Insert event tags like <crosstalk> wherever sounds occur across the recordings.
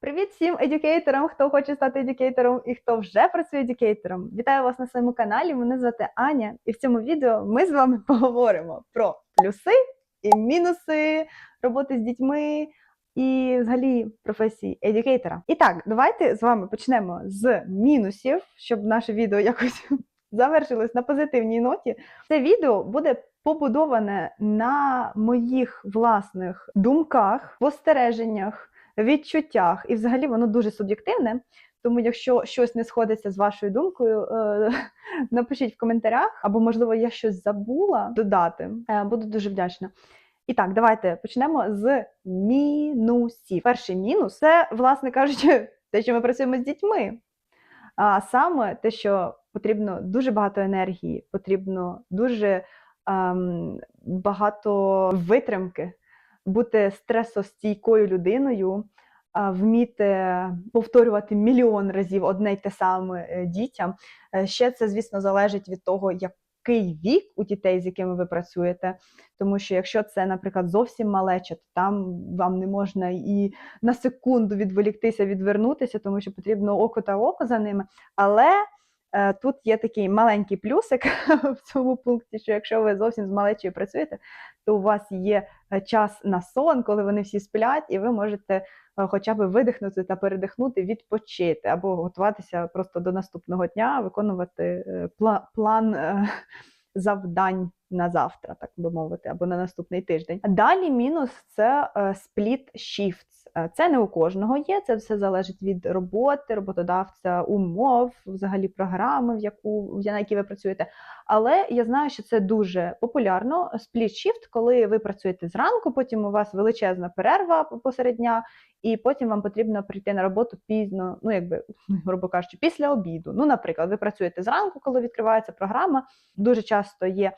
Привіт всім едюкейторам, хто хоче стати едюкейтором і хто вже працює едюкейтором. Вітаю вас на своєму каналі. Мене звати Аня, і в цьому відео ми з вами <laughs> поговоримо про плюси і мінуси роботи з дітьми і взагалі професії едюкейтора. І так, давайте з вами почнемо з мінусів, щоб наше відео <laughs> якось завершилось на позитивній ноті. Це відео буде побудоване на моїх власних думках, спостереженнях відчуттях, і взагалі воно дуже суб'єктивне. Тому, якщо щось не сходиться з вашою думкою, е, <laughs> напишіть в коментарях, або, можливо, я щось забула додати. Е, Буду дуже вдячна. І так, давайте почнемо з мінусів. Перший мінус це, власне кажучи, <laughs> те, що ми працюємо з дітьми. А саме те, що потрібно дуже багато енергії, потрібно дуже ем, багато витримки бути стресостійкою людиною, вміти повторювати мільйон разів одне й те саме е, дітям. Е, Ще це, звісно, залежить від того, який вік у дітей, з якими ви працюєте. Тому що якщо це, наприклад, зовсім малеча, то там вам не можна і на секунду відволіктися, відвернутися, тому що потрібно око та око за ними. Але тут є такий маленький плюсик <laughs> в цьому пункті, що якщо ви зовсім з малечою працюєте, то у вас є е, час на сон, коли вони всі сплять, і ви можете е, хоча б видихнути та передихнути, відпочити або готуватися просто до наступного дня, виконувати е, план е, <laughs> завдань на завтра, так би мовити, або на наступний тиждень. Далі мінус це е, split shifts. Е, Це не у кожного є, це все залежить від роботи, роботодавця, умов, взагалі програми, в яку на якій ви працюєте. Але я знаю, що це дуже популярно. Shift, коли ви працюєте зранку, потім у вас величезна перерва посеред дня, і потім вам потрібно прийти на роботу пізно, ну якби <laughs> грубо кажучи, після обіду. Ну, наприклад, ви працюєте зранку, коли відкривається програма. Дуже часто є,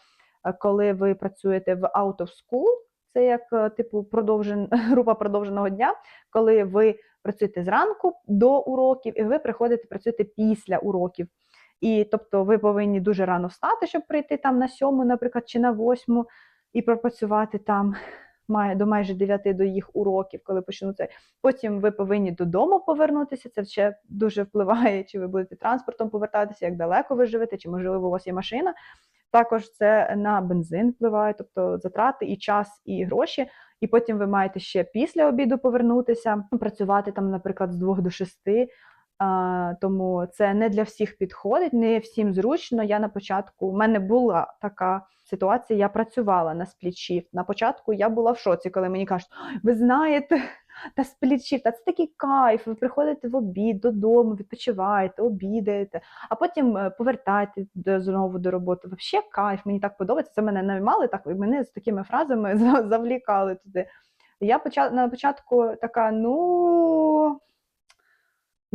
е, коли ви працюєте в out of school, це як е, типу продовжен, <laughs> група продовженого дня, коли ви працюєте зранку до уроків, і ви приходите працюєте після уроків. І тобто ви повинні дуже рано встати, щоб прийти там на сьому, наприклад, чи на восьму, і пропрацювати там до майже 9 до їх уроків, коли почнуться. Потім ви повинні додому повернутися. Це ще дуже впливає, чи ви будете транспортом повертатися, як далеко ви живете, чи можливо у вас є машина. Також це на бензин впливає, тобто затрати і час, і гроші. І потім ви маєте ще після обіду повернутися, працювати там, наприклад, з 2 до 6. А, тому це не для всіх підходить, не всім зручно. Я на початку у мене була така ситуація, я працювала на сплітшіфт. На початку я була в шоці, коли мені кажуть, «Ой, ви знаєте, та сплітшіфт, а це такий кайф. Ви приходите в обід додому, відпочиваєте, обідаєте, а потім е, повертаєтесь знову до роботи. Взагалі кайф, мені так подобається. Це мене наймали, так і мене з такими фразами <laughs> завлікали туди. Я поча... на початку така, ну.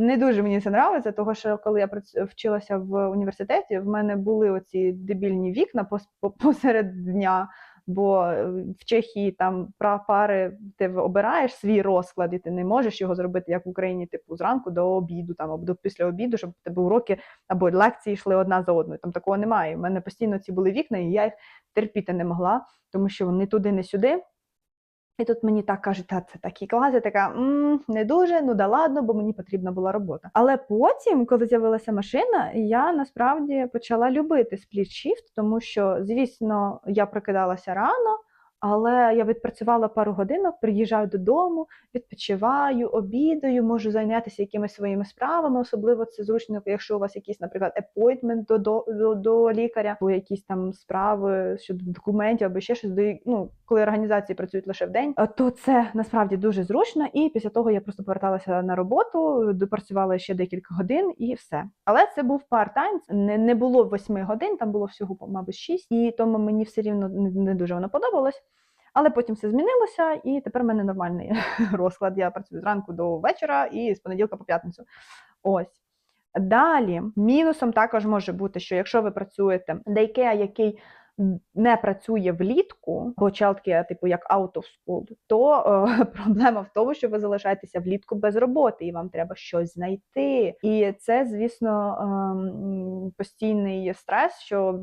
Не дуже мені це нравиться, тому що коли я вчилася в університеті, в мене були оці дебільні вікна пос- посеред дня, бо е, в Чехії там пари ти обираєш свій розклад, і ти не можеш його зробити як в Україні, типу зранку до обіду, там або після обіду, щоб в тебе уроки або лекції йшли одна за одною. Там такого немає. У мене постійно ці були вікна, і я їх терпіти не могла, тому що вони туди, не сюди. І тут мені так кажуть, та це такий клас, я така «М, не дуже, ну да ладно, бо мені потрібна була робота. Але потім, коли з'явилася машина, я насправді почала любити спліт-шіфт, тому що, звісно, я прокидалася рано, але я відпрацювала пару годинок, приїжджаю додому, відпочиваю, обідаю, можу зайнятися якимись своїми справами. Особливо це зручно, якщо у вас якийсь, наприклад, appointment до, до, до, до лікаря, або якісь там справи щодо документів, або ще щось до ну, коли організації працюють лише в день, е, то це насправді дуже зручно. І після того я просто поверталася на роботу, допрацювала ще декілька годин і все. Але це був part-time, не, не було восьми годин, там було всього, мабуть, шість, і тому мені все рівно не, дуже воно подобалось. Але потім все змінилося, і тепер в мене нормальний <laughs> розклад. Я працюю зранку до вечора і з понеділка по п'ятницю. Ось. Далі, мінусом також може бути, що якщо ви працюєте дейкеа, який не працює влітку, бо childcare, типу як out of school, то е, <laughs> проблема в тому, що ви залишаєтеся влітку без роботи, і вам треба щось знайти. І це, звісно, ем, постійний стрес, що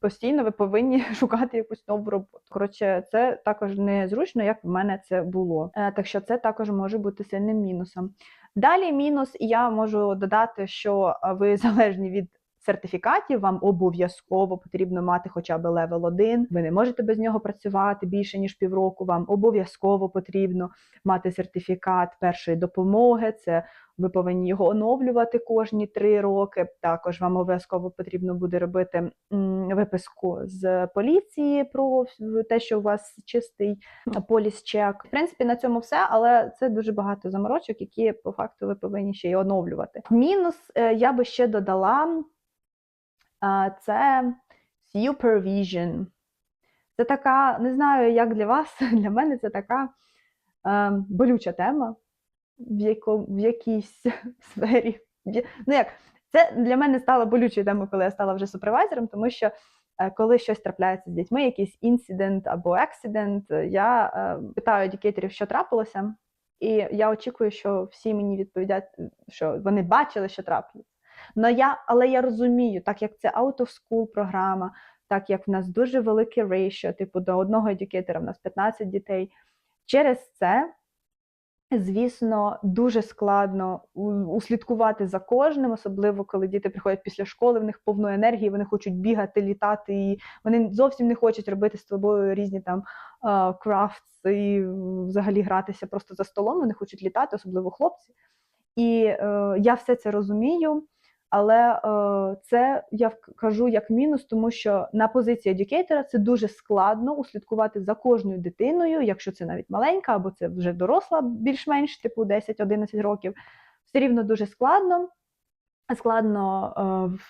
постійно ви повинні <laughs> шукати якусь нову роботу. Коротше, це також незручно, як в мене це було. Е, Так що це також може бути сильним мінусом. Далі мінус, і я можу додати, що е, ви <laughs> залежні від сертифікатів, вам обов'язково потрібно мати хоча б левел 1. Ви не можете без нього працювати більше ніж півроку. Вам обов'язково потрібно мати сертифікат першої допомоги. Це ви повинні його оновлювати кожні три роки. Також вам обов'язково потрібно буде робити виписку з поліції про те, що у вас чистий поліс чек. В принципі, на цьому все, але це дуже багато заморочок, які по факту ви повинні ще й оновлювати. Мінус е, я би ще додала це supervision. Це така, не знаю, як для вас, <laughs> для мене це така е, болюча тема в, яко, в якійсь <laughs> сфері. Ну як, це для мене стало болючою темою, коли я стала вже супервайзером, тому що е, коли щось трапляється з дітьми, якийсь інцидент або ексидент, е, я е, питаю едюкейторів, що трапилося, і я очікую, що всі мені відповідають, що вони бачили, що трапилось. Но я, але я розумію, так як це out of school програма, так як в нас дуже велике рейшо, типу до одного едюкейтора в нас 15 дітей. Через це, звісно, дуже складно услідкувати за кожним, особливо коли діти приходять після школи, в них повно енергії, вони хочуть бігати, літати, і вони зовсім не хочуть робити з тобою різні там крафтс і взагалі гратися просто за столом. Вони хочуть літати, особливо хлопці. І е, я все це розумію. Але е, це я кажу як мінус, тому що на позиції едюкейтора це дуже складно услідкувати за кожною дитиною, якщо це навіть маленька, або це вже доросла більш-менш, типу 10-11 років. Все рівно дуже складно. Складно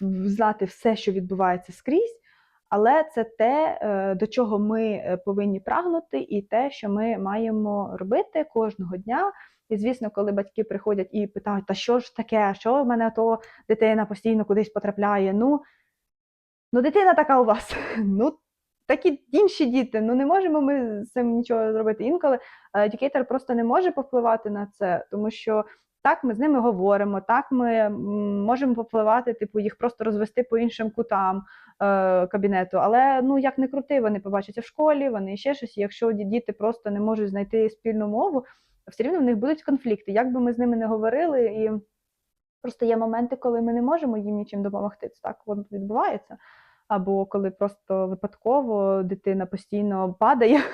е, знати все, що відбувається скрізь, але це те, е, до чого ми повинні прагнути, і те, що ми маємо робити кожного дня. І звісно, коли батьки приходять і питають, та що ж таке, що в мене то дитина постійно кудись потрапляє. Ну, ну дитина така у вас. <laughs> Ну, такі інші діти. Ну не можемо ми з цим нічого зробити. Інколи е, едюкейтор просто не може повпливати на це, тому що так ми з ними говоримо, так ми можемо попливати, типу, їх просто розвести по іншим кутам е, кабінету. Але ну як не крути, вони побачаться в школі, вони ще щось. Якщо діти просто не можуть знайти спільну мову, все рівно в них будуть конфлікти. Як би ми з ними не говорили, і просто є моменти, коли ми не можемо їм нічим допомогти. Це так воно відбувається. Або коли просто випадково дитина постійно падає. <laughs>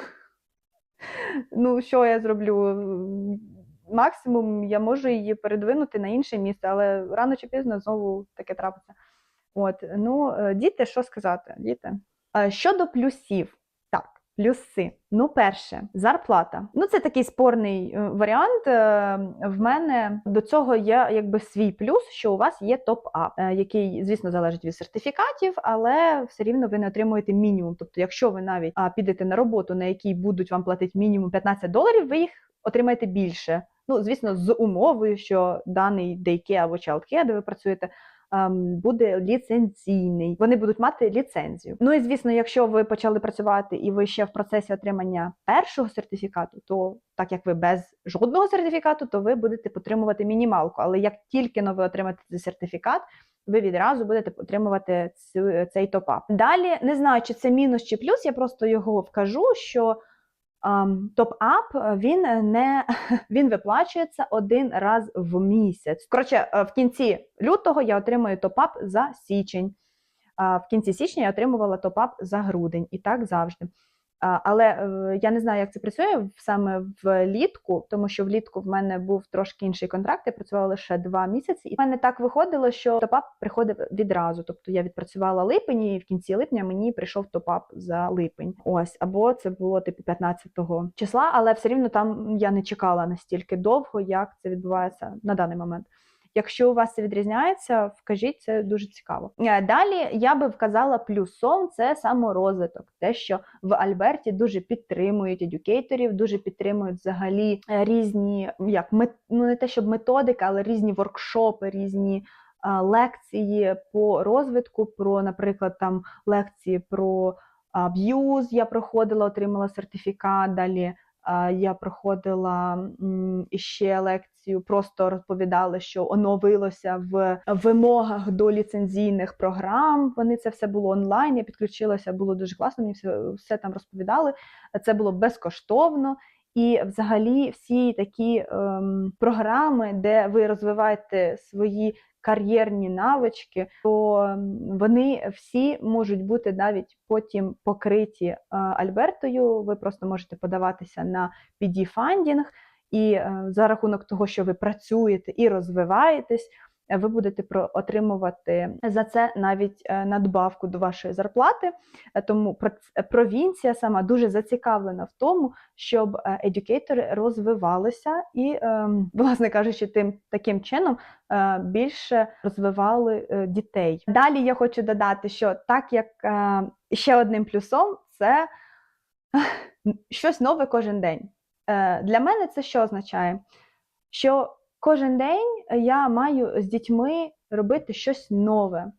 Ну, що я зроблю? Максимум я можу її передвинути на інше місце, але рано чи пізно знову таке трапиться. От, ну, е, діти, що сказати? Діти. Е, Щодо плюсів, плюси. Ну, перше, зарплата. Ну, це такий спорний е, варіант. Е, В мене до цього є якби свій плюс, що у вас є топ-ап, е, який, звісно, залежить від сертифікатів, але все рівно ви не отримуєте мінімум. Тобто, якщо ви навіть підете на роботу, на якій будуть вам платити мінімум 15 доларів, ви їх отримаєте більше. Ну, звісно, з умовою, що даний daycare або childcare, де ви працюєте, буде ліцензійний. Вони будуть мати ліцензію. Ну і звісно, якщо ви почали працювати і ви ще в процесі отримання першого сертифікату, то так як ви без жодного сертифікату, то ви будете отримувати мінімалку. Але як тільки ви отримаєте цей сертифікат, ви відразу будете отримувати цю, цей топап. Далі не знаю, чи це мінус чи плюс. Я просто його вкажу, що ем, топ-ап він не <laughs> він виплачується один раз в місяць. Коротше, е, в кінці лютого я отримую топ-ап за січень. В кінці січня я отримувала топ-ап за грудень, і так завжди. Але е, я не знаю, як це працює саме влітку, тому що влітку в мене був трошки інший контракт, я працювала лише два місяці, і в мене так виходило, що топап приходив відразу. Тобто я відпрацювала липень, і в кінці липня мені прийшов топап за липень. Ось, або це було типу 15-го числа, але все рівно там я не чекала настільки довго, як це відбувається на даний момент. Якщо у вас це відрізняється, вкажіть це дуже цікаво. Е, Далі я би вказала плюсом це саморозвиток, те, що в Альберті дуже підтримують едюкейторів, дуже підтримують взагалі е, різні, як ну не те, щоб методики, але різні воркшопи, різні е, лекції по розвитку, про, наприклад, там лекції про Abuse я проходила, отримала сертифікат. Далі я проходила м, іще лекцію, просто розповідали, що оновилося в вимогах до ліцензійних програм. Вони це все було онлайн. Я підключилася, було дуже класно. Мені все, все там розповідали. Це було безкоштовно. І взагалі всі такі ем, програми, де ви розвиваєте свої кар'єрні навички, то ем, вони всі можуть бути навіть потім покриті е, Альбертою. Ви просто можете подаватися на PD-фандінг, і е, за рахунок того, що ви працюєте і розвиваєтесь, ви будете отримувати за це навіть е, надбавку до вашої зарплати. Е, Тому провінція сама дуже зацікавлена в тому, щоб едюкейтори розвивалися і, власне кажучи, тим таким чином більше розвивали дітей. Далі я хочу додати, що так як ще одним плюсом це щось нове кожен день. Е, Для мене це що означає? Що кожен день я маю з дітьми робити щось нове.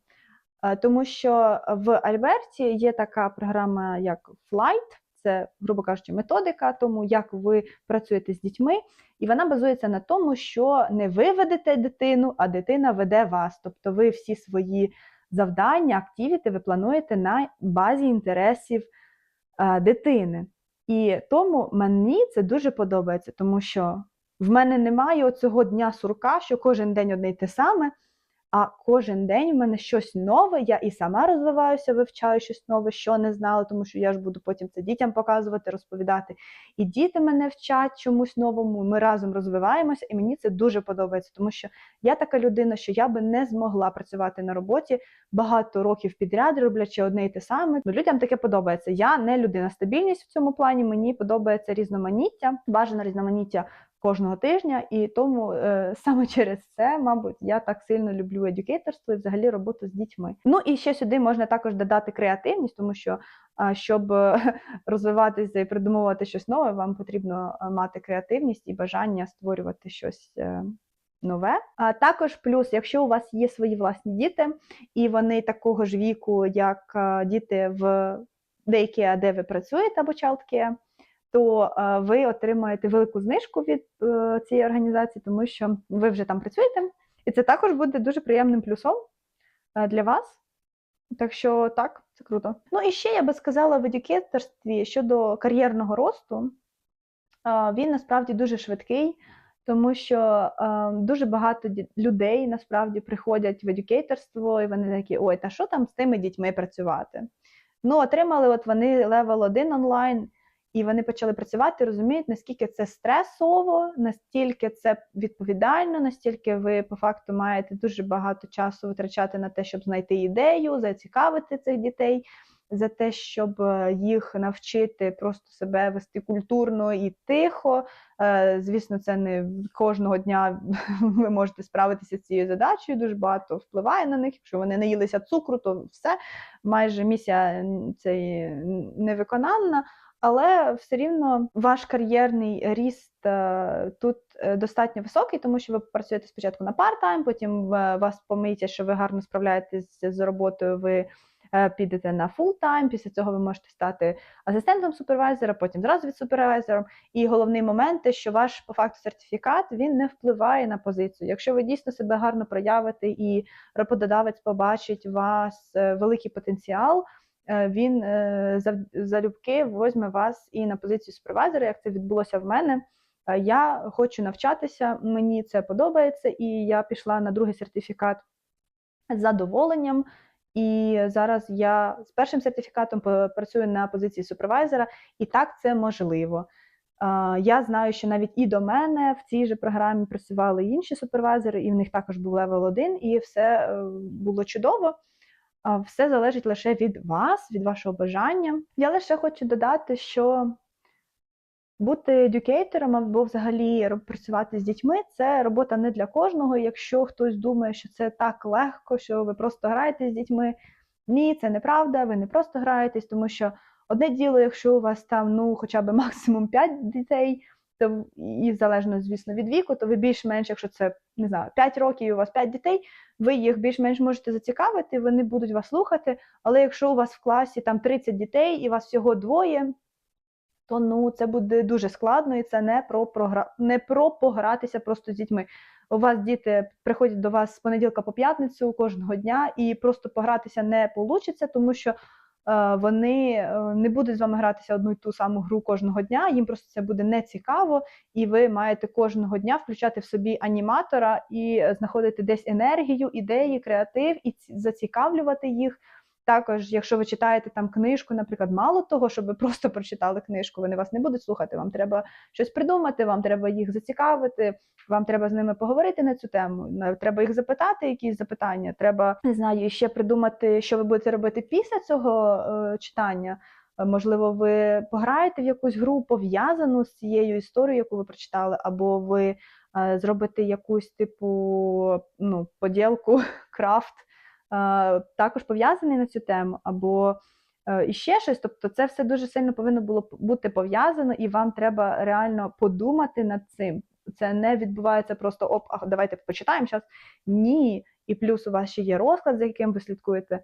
Е, Тому що в Альберті є така програма, як Flight, це, грубо кажучи, методика, тому як ви працюєте з дітьми, і вона базується на тому, що не ви ведете дитину, а дитина веде вас. Тобто ви всі свої завдання, активіти ви плануєте на базі інтересів е, дитини. І тому мені це дуже подобається, тому що в мене немає оцього дня сурка, що кожен день одне й те саме. А кожен день в мене щось нове, я і сама розвиваюся, вивчаю щось нове, що не знала, тому що я ж буду потім це дітям показувати, розповідати. І діти мене вчать чомусь новому, ми разом розвиваємося, і мені це дуже подобається, тому що я така людина, що я би не змогла працювати на роботі багато років підряд, роблячи одне і те саме. Ну, людям таке подобається. Я не людина стабільність в цьому плані, мені подобається різноманіття, бажано різноманіття кожного тижня, і тому е, <laughs> саме через це, мабуть, я так сильно люблю едюкейторство і взагалі роботу з дітьми. Ну і ще сюди можна також додати креативність, тому що а, щоб е, <laughs> розвиватися і придумувати щось нове, вам потрібно е, мати креативність і бажання створювати щось. е, Нове, а також плюс, якщо у вас є свої власні діти, і вони такого ж віку, як е, діти в деякі, де ви працюєте або childcare, то е, ви отримаєте велику знижку від е, цієї організації, тому що ви вже там працюєте, і це також буде дуже приємним плюсом е, для вас. Так що так, це круто. Ну і ще я би сказала в едюкейторстві щодо кар'єрного росту, він насправді дуже швидкий, тому що дуже багато людей насправді приходять в едюкейторство, і вони такі, ой, та що там з тими дітьми працювати? Ну, отримали от вони левел 1 онлайн, і вони почали працювати, розуміють, наскільки це стресово, настільки це відповідально, настільки ви по факту маєте дуже багато часу витрачати на те, щоб знайти ідею, зацікавити цих дітей, за те, щоб е, їх навчити просто себе вести культурно і тихо. Е, Звісно, це не кожного дня <laughs> ви можете справитися з цією задачею. Дуже багато впливає на них. Якщо вони наїлися цукру, то все майже місія м, цей невиконанна. Але все рівно ваш кар'єрний ріст е, тут е, достатньо високий, тому що ви працюєте спочатку на парт-тайм, потім вас помиється, що ви гарно справляєтесь з роботою. Ви е, підете на фул-тайм, після цього ви можете стати асистентом супервайзера, потім зразу від супервайзером. І головний момент, те, що ваш по факту сертифікат він не впливає на позицію. Якщо ви дійсно себе гарно проявите і роботодавець побачить у вас е, великий потенціал, е, він е, залюбки возьме вас і на позицію супервайзера, як це відбулося в мене. Е, Я хочу навчатися, мені це подобається, і я пішла на другий сертифікат з задоволенням. І зараз я з першим сертифікатом працюю на позиції супервайзера, і так це можливо. Е, Я знаю, що навіть і до мене в цій же програмі працювали інші супервайзери, і в них також був левел 1, і все е, було чудово. Все залежить лише від вас, від вашого бажання. Я лише хочу додати, що бути едюкейтором або взагалі працювати з дітьми це робота не для кожного. Якщо хтось думає, що це так легко, що ви просто граєте з дітьми. Ні, це неправда, ви не просто граєтесь, тому що одне діло, якщо у вас там ну хоча б максимум 5 дітей, то і залежно, звісно, від віку, то ви більш-менш, якщо це не знаю, 5 років і у вас 5 дітей, ви їх більш-менш можете зацікавити, вони будуть вас слухати. Але якщо у вас в класі там 30 дітей і вас всього двоє, то ну це буде дуже складно, і це не про програ... не про погратися просто з дітьми. У вас діти приходять до вас з понеділка по п'ятницю кожного дня, і просто погратися не вийде, тому що вони е, не будуть з вами гратися одну й ту саму гру кожного дня. Їм просто це буде не цікаво, і ви маєте кожного дня включати в собі аніматора і е, знаходити десь енергію, ідеї, креатив і зацікавлювати їх. Також, якщо ви читаєте там книжку, наприклад, мало того, щоб ви просто прочитали книжку, вони вас не будуть слухати. Вам треба щось придумати, вам треба їх зацікавити, вам треба з ними поговорити на цю тему. Треба їх запитати, якісь запитання. Треба не знаю, ще придумати, що ви будете робити після цього е, читання. Е, Можливо, ви пограєте в якусь гру пов'язану з цією історією, яку ви прочитали, або ви е, зробите якусь типу ну, поділку, <laughs> крафт, також пов'язаний на цю тему, або е, іще щось. Тобто, це все дуже сильно повинно було бути пов'язано, і вам треба реально подумати над цим. Це не відбувається просто оп, а давайте почитаємо зараз. Ні. І плюс у вас ще є розклад, за яким ви слідкуєте.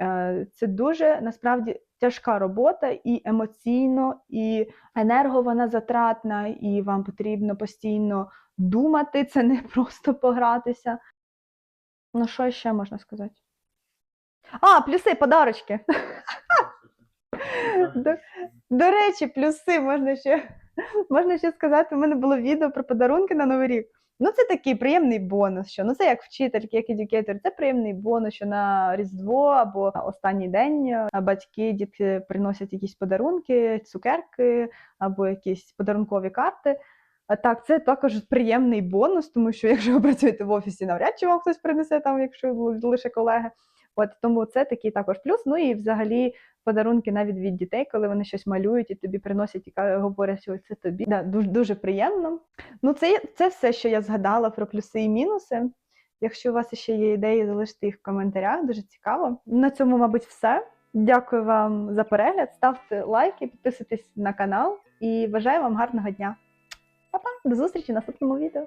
Е, Це дуже насправді тяжка робота і емоційно, і енерго вона затратна, і вам потрібно постійно думати, це не просто погратися. Ну, що ще можна сказати? А, плюси, подарочки. До, до речі, плюси можна ще, можна ще сказати, у мене було відео про подарунки на Новий рік. Ну, це такий приємний бонус, що ну це як вчительки, як едюкейтор, це приємний бонус, що на Різдво або на останній день е, батьки, дітки приносять якісь подарунки, цукерки або якісь подарункові карти. А так, це також приємний бонус, тому що якщо ви працюєте в офісі, навряд чи вам хтось принесе там, якщо лише колеги. От тому це такий також плюс. Ну і взагалі подарунки навіть від дітей, коли вони щось малюють і тобі приносять і говорять, що це тобі. Да, дуже, дуже приємно. Ну, це, це все, що я згадала про плюси і мінуси. Якщо у вас ще є ідеї, залиште їх в коментарях, дуже цікаво. На цьому, мабуть, все. Дякую вам за перегляд. Ставте лайки, підписуйтесь на канал і бажаю вам гарного дня. Па-па! До зустрічі в наступному відео.